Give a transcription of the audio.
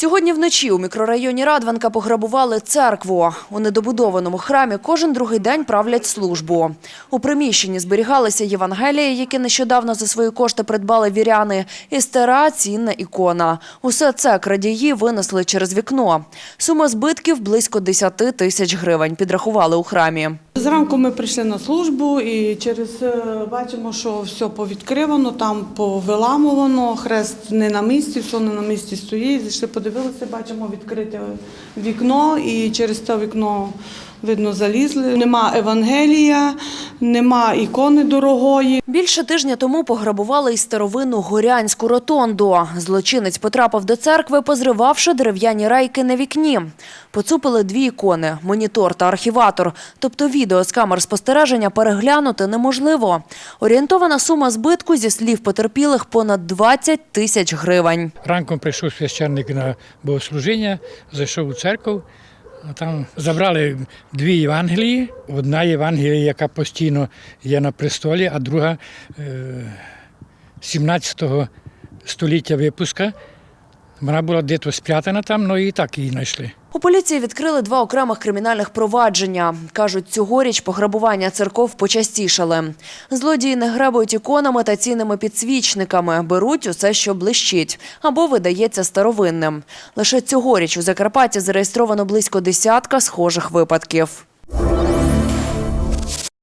Сьогодні вночі у мікрорайоні Радванка пограбували церкву. У недобудованому храмі кожен другий день правлять службу. У приміщенні зберігалися Євангелії, які нещодавно за свої кошти придбали віряни, і стара цінна ікона. Усе це крадії винесли через вікно. Сума збитків близько 10 тисяч гривень підрахували у храмі. Зранку ми прийшли на службу і через е, бачимо, що все повідкривано, там повиламувано, хрест не на місці, все не на місці стоїть. Зайшли, подивилися, бачимо відкрите вікно, і через це вікно видно залізли. Нема Евангелія, нема ікони дорогої. Більше тижня тому пограбували й старовинну горянську ротонду. Злочинець потрапив до церкви, позривавши дерев'яні рейки на вікні. Поцупили дві ікони – монітор та архіватор. Тобто відео з камер спостереження переглянути неможливо. Орієнтована сума збитку, зі слів потерпілих, понад 20 тисяч гривень. Ранком прийшов священник на богослужіння, зайшов у церкву. Там забрали дві Євангелії. Одна Євангелія, яка постійно є на престолі, а друга е, 17 століття випуска. Вона була дето спрятана там, ну і так її знайшли. У поліції відкрили два окремих кримінальних провадження. Кажуть, цьогоріч пограбування церков почастішали. Злодії не грабують іконами та цінними підсвічниками, беруть усе, що блищить, або видається старовинним. Лише цьогоріч у Закарпатті зареєстровано близько десятка схожих випадків.